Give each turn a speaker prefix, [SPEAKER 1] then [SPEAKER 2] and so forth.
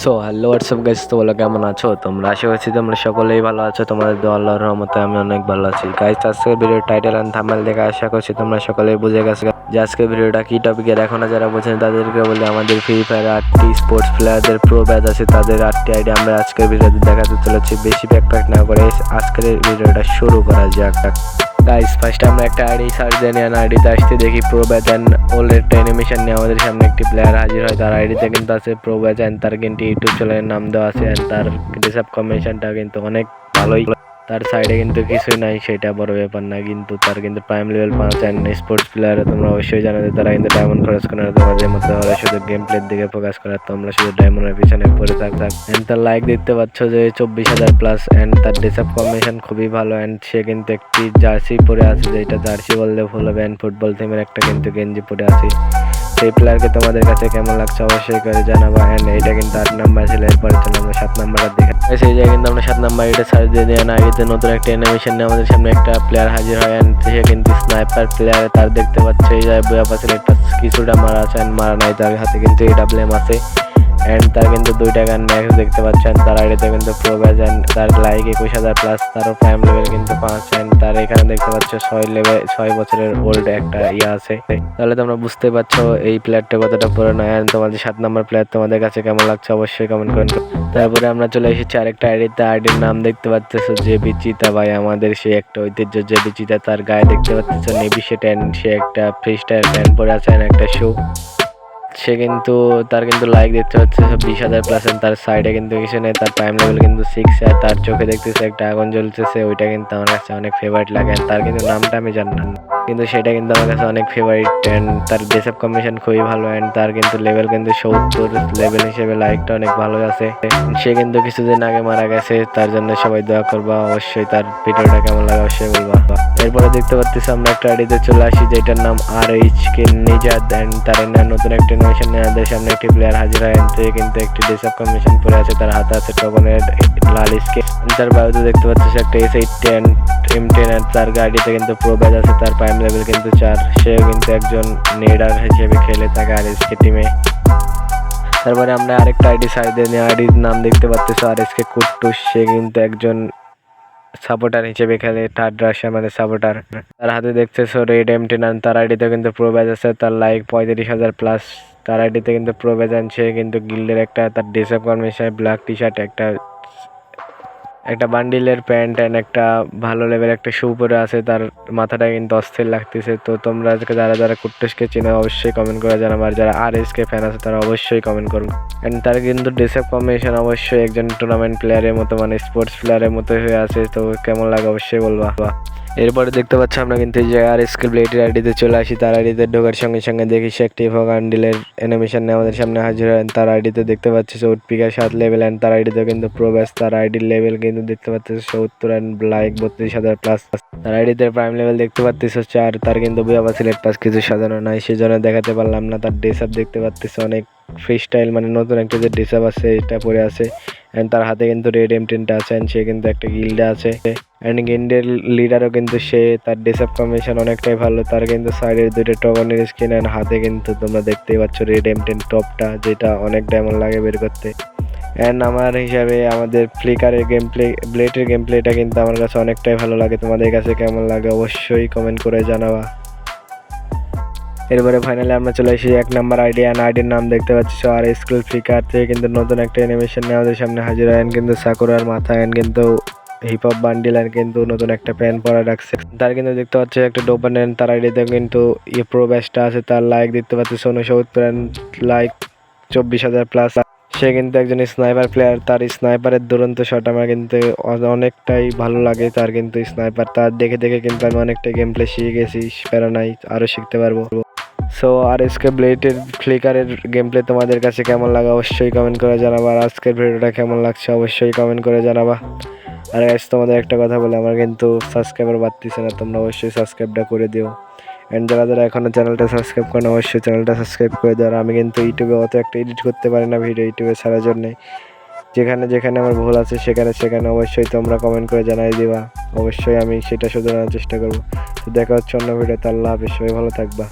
[SPEAKER 1] So hello WhatsApp guys তো বলো, কেমন আছো? তোমরা আশা করছি তোমরা সকলেই ভালো আছো। তোমাদের দোয়া রহমতে আমি অনেক ভালো আছি। গাইস আজকের ভিডিও টাইটেল অ্যান্ড থাম্বনেল দেখে আশা করছি তোমরা সকলেই বুঝে গেছো। যে আজকের ভিডিওটা কি টপিকের এখনও যারা বোঝেন তাদেরকে বলি, আমাদের ফ্রি ফায়ার আটটি স্পোর্টস প্লেয়ারদের প্রো ব্যাচ আছে, তাদের আটটি আইডি আমরা আজকের ভিডিওতে দেখাতে চলেছি। বেশি প্যাক প্যাক না করে আজকের ভিডিওটা শুরু করা যাক। গাইস ফার্স্ট আমরা একটা আইডি সার্চ দিয়ে নিয়ে আইডিতে আসতে দেখি প্রো অ্যান্ড ওল্ড একটা অ্যানিমেশন নিয়ে আমাদের সামনে একটি প্লেয়ার হাজির হয়। তার আইডিতে কিন্তু আছে প্রো অ্যান্ড তার কিন্তু ইউটিউব চ্যানেলের নাম দেওয়া আছে অ্যান্ড তার ডিসাব কমেশনটা কিন্তু অনেক ভালোই। তার সাইডে কিন্তু কিছুই নাই, সেটা বড় ব্যাপার না, কিন্তু তার কিন্তু প্রাইম লেভেল পাঁচ অ্যান্ড স্পোর্টস প্লেয়ার তোমরা অবশ্যই জানো যে তারা কিন্তু ডায়মন্ড খরচ করে না তোমাদের মধ্যে ওরা শুধু গেম প্লের দিকে ফোকাস করে, তোমরা শুধু ডায়মন্ডের পিছনে পড়ে থাক থাক অ্যান্ড তার লাইক দেখতে পাচ্ছ যে চব্বিশ হাজার প্লাস অ্যান্ড তার ডিসাব কম্বিনেশন খুবই ভালো অ্যান্ড সে কিন্তু একটি জার্সি পরে আছে, যেটা জার্সি বললে ভুল হবে অ্যান্ড ফুটবল থিমের একটা কিন্তু গেঞ্জি পরে আছে। সেই প্লেয়ারকে তোমাদের কাছে কেমন লাগছে অবশ্যই করে জানাব। অ্যান্ড এইটা কিন্তু আট নাম্বার ছিল, এরপরে চলে আমরা সাত নাম্বারটা দেখে সেই জায়গায় কিন্তু আমরা সাত নাম্বার, এটা সার্চ দিয়ে না আইডিতে নতুন একটা অ্যানিমেশন নিয়ে আমাদের সামনে একটা প্লেয়ার হাজির হয়। অ্যান্ড সে কিন্তু স্নাইপার প্লেয়ার তার দেখতে পাচ্ছে, এই জায়গায় বইয়া পাশে একটা কিছুটা মারা আছে অ্যান্ড মারা নাই, তার হাতে কিন্তু এই ডাবলেম আছে। অ্যান্ড তার কিন্তু দুইটা গান ম্যাক্স দেখতে পাচ্ছেন। তার আইডিতে কিন্তু প্রো অ্যান্ড তার লাইক একুশ হাজার প্লাস তারও প্রাইম লেভেল কিন্তু পাঁচ অ্যান্ড তার এখানে দেখতে পাচ্ছ ছয় লেভেল ছয় বছরের ওল্ড একটা ইয়ে আছে। তাহলে তোমরা বুঝতে পারছ এই প্লেয়ারটা কতটা পুরনো। অ্যান্ড তোমাদের সাত নম্বর প্লেয়ার তোমাদের কাছে কেমন লাগছে অবশ্যই কমেন্ট করেন। তারপরে আমরা চলে এসেছি আরেকটা আইডিতে আইডির নাম দেখতে পাচ্ছ যে বিচিতা ভাই, আমাদের সে একটা ঐতিহ্য যে বিচিতা তার গায়ে দেখতে পাচ্ছ নেভি সে ট্যান সে একটা ফ্রি স্টাইল প্যান্ট পরে আছে একটা শু সে কিন্তু, তার কিন্তু লাইক দেখতে পাচ্ছে বিশ হাজার প্লাস তার সাইডে কিন্তু কিছু নেই, তার টাইম লেভেল কিন্তু সিক্স আর তার চোখে দেখতেছে একটা আগুন জ্বলতেছে, ওইটা কিন্তু আমার কাছে অনেক ফেভারিট লাগে তার কিন্তু নামটা আমি জানলাম না। কিন্তু সেটা কিন্তু আমার কাছে অনেক ফেভারিট অ্যান্ড তার ডেসেপ কম্বিনেশন খুবই ভালো অ্যান্ড তার কিন্তু লেভেল কিন্তু সত্তর লেভেল হিসেবে লাইকটা অনেক ভালো আছে। সে কিন্তু কিছুদিন আগে মারা গেছে, তার জন্য সবাই দোয়া করবা, অবশ্যই তার ভিডিওটা কেমন লাগে অবশ্যই বলবা। এরপরে দেখতে পাচ্ছি আমরা একটা আইডিতে চলে আসি, যেটার নাম আর এইচ কে নিজাদ অ্যান্ড তার নতুন একটা অ্যানিমেশন নেওয়াদের সামনে একটি প্লেয়ার হাজির হয় কিন্তু একটি ডেসেপ কম্বিনেশন পরে আছে, তার হাতে আছে টগনের লাল স্কে তার বায়ুতে দেখতে পাচ্ছি একটা S eight ten M ten আর তার গাড়িতে কিন্তু প্রো ব্যাচ আছে, তার প্রাইম লেভেল কিন্তু চার। সেও কিন্তু একজন নেডার হিসেবে খেলে থাকে আর এসকে টিমে তারপরে আমরা আরেকটা আইডি সাইডে নিয়ে আইডির নাম দেখতে পাচ্ছি আর এসকে কুট্টুস। সে কিন্তু একজন সাপোর্টার হিসেবে খেলে থার্ড রাশিয়া মানে সাপোর্টার তার হাতে দেখতেছো রেড এম টেন তার আইডিতে কিন্তু প্রো ব্যাচ আছে, তার লাইক পঁয়ত্রিশ হাজার প্লাস তার আইডিতে কিন্তু প্রো ব্যাচ আনছে কিন্তু গিল্ডের একটা, তার ডেসেপ কনভেনশন ব্ল্যাক টি শার্ট একটা একটা বান্ডিলের প্যান্ট অ্যান্ড একটা ভালো লেভেল একটা শু পরে আছে, তার মাথাটা কিন্তু অস্থির লাগতেছে। তো তোমরা আজকে যারা যারা কুট্টুসকে চেনো, অবশ্যই কমেন্ট করে জানাব আর যারা আর এসকে ফ্যান আছে, তারা অবশ্যই কমেন্ট করুন অ্যান্ড তার কিন্তু ডিসেপ কম্বিনেশন অবশ্যই একজন টুর্নামেন্ট প্লেয়ারের মতো মানে স্পোর্টস প্লেয়ারের মতো হয়ে আছে। তো কেমন লাগে অবশ্যই বলবা। এরপরে দেখতে পাচ্ছি আমরা কিন্তু যে আর স্কিল ব্লেডের আইডিতে চলে আসি, তার আইডিতে ঢোকার সঙ্গে সঙ্গে দেখি সে একটি ভগান্ডিলের অ্যানিমেশন আমাদের সামনে হাজির হয় তার আইডিতে দেখতে পাচ্ছি চৌটপিকা সাত লেভেল অ্যান্ড তার আইডিতে কিন্তু প্রো ব্যাস তার আইডির লেভেল কিন্তু দেখতে পাচ্ছি সত্তর অ্যান্ড লাইক বত্রিশ হাজার প্লাস তার আইডিতে প্রাইম লেভেল দেখতে পাচ্ছি আর, তার কিন্তু বুয়াবা সিলেট পাস কিছু সাজানো নাই, সেজন্য দেখাতে পারলাম না। তার ড্রেস আপ দেখতে পাচ্ছি অনেক ফ্রি স্টাইল মানে নতুন একটা যে ড্রেস আপ আছে, এটা পরে আছে। অ্যান্ড তার হাতে কিন্তু রেড এম টেনটা আছে অ্যান্ড সে কিন্তু একটা গিল্ডে আছে। অ্যান্ড গেন্ডের লিডারও কিন্তু সে, তার ডেসআপ কম্বিনেশন অনেকটাই ভালো। তার কিন্তু সাইডের দুটো টগনের স্কিন অ্যান্ড হাতে কিন্তু তোমরা দেখতেই পাচ্ছ রেড এম টেন টপটা যেটা অনেক ডায়মন্ড লাগে বের করতে। অ্যান্ড আমার হিসাবে আমাদের ফ্লিকারের গেম প্লে ব্লেডের গেম প্লেটা কিন্তু আমার কাছে অনেকটাই ভালো লাগে। তোমাদের কাছে কেমন লাগে অবশ্যই কমেন্ট করে জানাবা। এরপরে ফাইনালি আমরা চলে এসেছি এক নাম্বার আইডি অ্যান্ড আইডির নাম দেখতে পাচ্ছি। আর স্কুল ফ্লিকার থেকে কিন্তু নতুন একটা অ্যানিমেশন নিয়ে আমাদের সামনে হাজির হয়। কিন্তু সাকুরার মাথা অ্যান্ড কিন্তু হিপ হপ বান্ডিল আর কিন্তু নতুন একটা প্যান্ট পরা রাখছে। তার কিন্তু দেখতে পাচ্ছি, একটা ডোপান অ্যান্ড তার আইডিতে কিন্তু ইয়ে প্রো ব্যাচটা আছে, তার লাইক দেখতে পাচ্ছি উনসত্তর লাইক চব্বিশ হাজার প্লাস সে কিন্তু একজন স্নাইপার প্লেয়ার তার স্নাইপারের দুরন্ত শট আমার কিন্তু অনেকটাই ভালো লাগে, তার কিন্তু স্নাইপার তার দেখে দেখে কিন্তু আমি অনেকটাই গেম প্লে শিখে গেছি, প্যারা নাই আরও শিখতে পারব। সো আর এসকে ব্লেডের ফ্লিকারের গেম প্লে তোমাদের কাছে কেমন লাগে? অবশ্যই কমেন্ট করে জানাবা। আর আজকের ভিডিওটা কেমন লাগছে? অবশ্যই কমেন্ট করে জানাবা। আর গাইস তোমাদের একটা কথা বলে, আমার কিন্তু সাবস্ক্রাইবার বাড়তিছে না, তোমরা অবশ্যই সাবস্ক্রাইবটা করে দিও। অ্যান্ড যারা যারা এখনও চ্যানেলটা সাবস্ক্রাইব করেন, অবশ্যই চ্যানেলটা সাবস্ক্রাইব করে দেওয়ার আমি কিন্তু ইউটিউবে অত একটা এডিট করতে পারি না ভিডিও ইউটিউবে ছাড়ার জন্যে। যেখানে যেখানে আমার ভুল আছে, সেখানে সেখানে অবশ্যই তোমরা কমেন্ট করে জানাই দিবা। অবশ্যই আমি সেটা শুধরানোর চেষ্টা করব। তো দেখা হচ্ছে অন্য ভিডিওতে আল্লাহ হাফিজ, সবাই ভালো থাকবা।